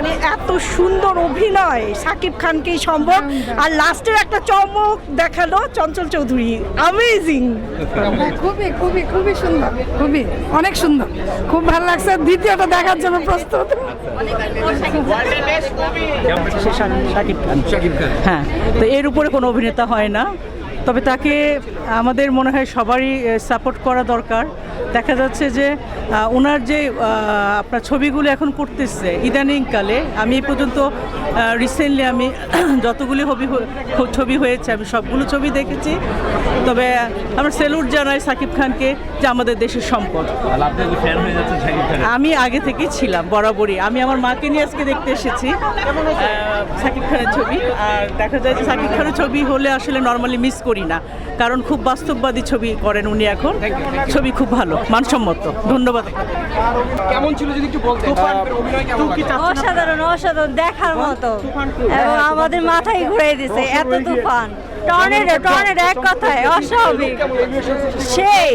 মানে এত সুন্দর অভিনয় সাকিব খানকেই সম্ভব? আর লাস্টের একটা চমক দেখাল চঞ্চল চৌধুরী। অ্যামেজিং হ্যাঁ, খুবই খুবই খুবই সুন্দর খুবই অনেক সুন্দর। খুব ভালো লাগছে। দ্বিতীয়টা দেখার জন্য প্রস্তুত। শাকিব খান। হ্যাঁ তো এর উপরে কোনো অভিনেতা হয় না। তবে তাকে আমাদের মনে হয় সবারই সাপোর্ট করা দরকার। দেখা যাচ্ছে যে ওনার যে আপনার ছবিগুলো এখন করতেছে ইদানিংকালে আমি এই পর্যন্ত রিসেন্টলি আমি যতগুলি হবি ছবি হয়েছে আমি সবগুলো ছবি দেখেছি। তবে আমরা সেলুট জানাই সাকিব খানকে যে আমাদের দেশের সম্পদ। আমি আগে থেকেই ছিলাম বরাবরই। আমি আমার মাকে নিয়ে আজকে দেখতে এসেছি সাকিব খানের ছবি। আর দেখা যায় যে সাকিব খানের ছবি হলে আসলে নর্মালি মিস করি না কারণ খুব বাস্তববাদী ছবি করেন উনি এখন। ছবি খুব ভালো মানসম্মত। ধন্যবাদ। কেমন ছিল যদি একটু বলতেন? অভিনয় কেমন অসাধারণ অসাধারণ দেখার মতো। এবং আমাদের মাথায় ঘুরে দিছে এত তুফান। টর্নেডো টর্নেডো এক কথায় অস্বাভাবিক। সেই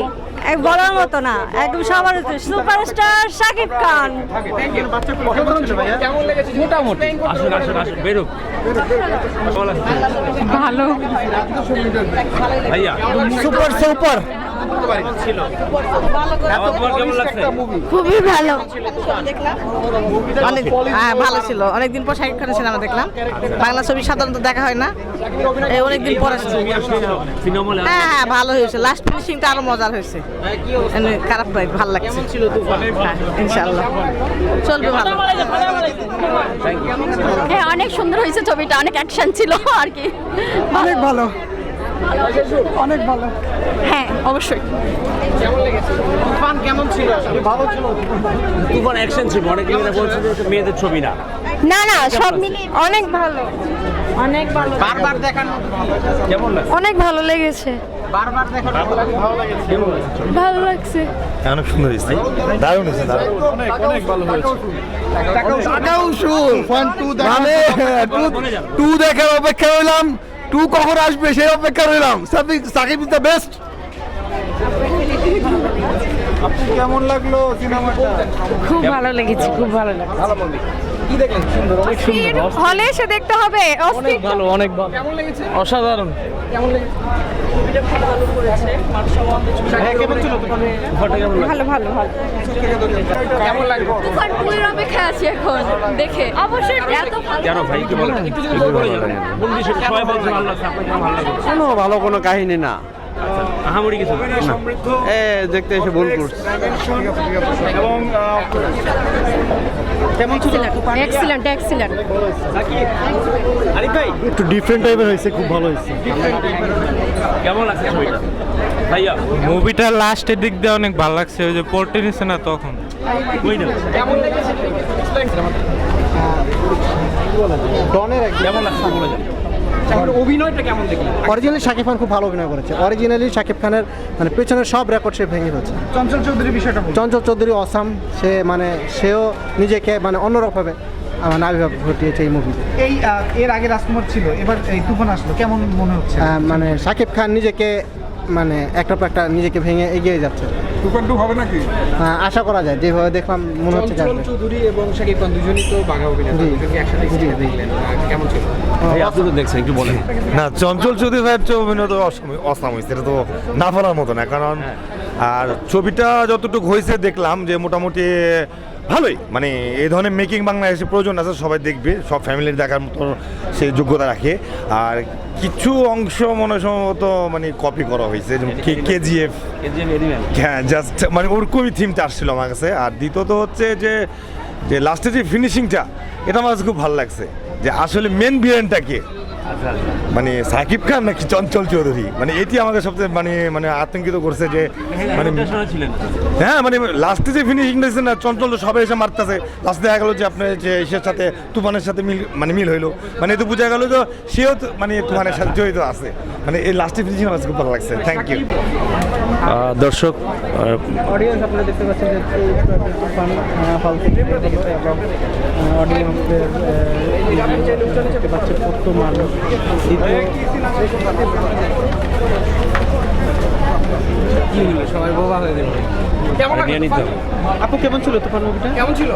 এক বলার মতো না একদম সবার সুপারস্টার শাকিব খান। মোটামুটি। আসুন আসুন আসুন বেরুক। ভালো। ভাইয়া। Super super. খুবই ভালো। অনেক হ্যাঁ ভালো ছিল অনেকদিন পর শাকিব খানের সিনেমা দেখলাম। বাংলা ছবি সাধারণত দেখা হয় না। এই অনেকদিন পর হ্যাঁ হ্যাঁ ভালো হয়েছে। লাস্ট ফিনিশিংটা আরও মজার হয়েছে। খারাপ নয় ভালো লাগছে। হ্যাঁ ইনশাল্লাহ চলবে ভালো। হ্যাঁ অনেক সুন্দর হয়েছে ছবিটা অনেক অ্যাকশন ছিল আর কি। অনেক ভালো। অনেক ভালো। হ্যাঁ অবশ্যই। কেমন লেগেছে? তুফান কেমন ছিল? ভালো ছিল। তুফান অ্যাকশন ছিল। অনেক মেয়েরা বলছে যে মেয়েদের ছবি না। না না সব মিলিয়ে অনেক ভালো। অনেক ভালো। বারবার দেখার কেমন লাগছে? অনেক ভালো লেগেছে। বারবার দেখার ভালো লেগেছে। লাগছে। ভালো লাগছে। অনেক সুন্দর হয়েছে। দারুণ হয়েছে দারুণ। মানে টু দেখার অপেক্ষা রইলাম টু কখন আসবে সেই অপেক্ষা রইলাম। Shakib is the best. কেমন লাগল সিনেমাটা? খুব ভালো লেগেছে খুব ভালো লাগছে। ভালো কি দেখলেন? সুন্দর অনেক হলে এসে দেখতে হবে অস্থির ভালো অনেক ভালো। কেমন লেগেছে? অসাধারণ। কেমন লেগেছে? হ্যাঁ কেমন ছিল ভালো ভালো ভালো। কেমন লাগল? তুফান আছি এখন দেখে। অবশ্যই এত ভালো কেন ভাই বলেন একটু যদি বলে যান সবাই বলছে ভালো লাগছে আপনার কেমন ভালো লাগছে কোনো ভালো কোনো কাহিনী না। আহামরি কিছু না। এ দেখতে এসে ভুল করছে। এবং কেমন ছিল? এক্সিলেন্ট এক্সিলেন্ট আরিফ ভাই? একটু ডিফারেন্ট টাইপের হয়েছে খুব ভালো হয়েছে। কেমন লাগছে ছবিটা? ভাইয়া? মুভিটা লাস্টের দিক দিয়ে অনেক ভালো লাগছে ওই যে পল্টে নিছে না তখন। কেমন কেমন লাগছে? বলে অভিনয়টা কেমন দেখলেন? অরিজিনালি শাকিব খান খুব ভালো অভিনয় করেছে। অরিজিনালি শাকিব খানের মানে পেছনের সব রেকর্ড সে ভেঙে ফেলছে। চঞ্চল চৌধুরীর বিষয়টা চঞ্চল চৌধুরী অসাম সে মানে সেও নিজেকে মানে অন্যরকমভাবে আমার মানে আবির্ভাব ঘটিয়েছে এই মুভিতে এই এর আগে রাজকুমার ছিল এবার এই তুফান আসলো কেমন মনে হচ্ছে? মানে শাকিব খান নিজেকে মানে একটা পর একটা নিজেকে ভেঙে এগিয়ে যাচ্ছে। হবে নাকি? আহ, আশা করা যায়। যেভাবে দেখলাম মনে হচ্ছে চঞ্চল চৌধুরী এবং শাকিব খান দুজনই তো বাঘা অভিনেতা। দুজনকে একসাথে দেখলেন। কেমন ছিল? আপনি তো দেখছেন একটু বলেন। না চঞ্চল চৌধুরী ভাইয়ের তো অভিনয় তো অসম- অসাম হয়েছে এটা তো না বলার মতো না। কারণ আর ছবিটা যতটুকু হয়েছে দেখলাম যে মোটামুটি ভালোই। মানে এই ধরনের মেকিং বাংলাদেশে প্রয়োজন আছে সবাই দেখবে সব ফ্যামিলির দেখার মতো সেই যোগ্যতা রাখে। আর কিছু অংশ মনে সম্ভবত মানে কপি করা হয়েছে কেজিএফ হ্যাঁ জাস্ট মানে ওরকমই থিমটা আসছিল আমার কাছে। আর দ্বিতীয়ত হচ্ছে যে যে লাস্টে যে ফিনিশিংটা এটা আমার কাছে খুব ভালো লাগছে। যে আসলে মেন ভিলেনটা কে? মানে সাকিব খান নাকি চঞ্চল চৌধুরী? মানে এটি আমাকে সবচেয়ে মানে মানে আতঙ্কিত করছে যে মানে হ্যাঁ মানে লাস্টে যে ফিনিশিং দিয়েছে না চঞ্চল তো সবাই এসে মারতেছে। লাস্টে দেখা গেলো যে আপনার যে ইসের সাথে তুফানের সাথে মিল মানে মিল হইল। মানে এতে বোঝা গেল যে সেও তো মানে তুফানের সাথে জড়িত আছে। মানে এই লাস্টে ফিনিশিং আমার খুব ভালো লাগছে। থ্যাংক ইউ দর্শক অডিয়েন্স আপনারা দেখতে পাচ্ছেন যে তুফান হল থেকে এবং অডিয়েন্সদের দেখতে পাচ্ছে কত মানুষ। দ্বিতীয় কি হলো সবাই বোবা হয়ে যাবে কেমন নিয়ে আপু কেমন ছিল তোমার মুভিটা? কেমন ছিল?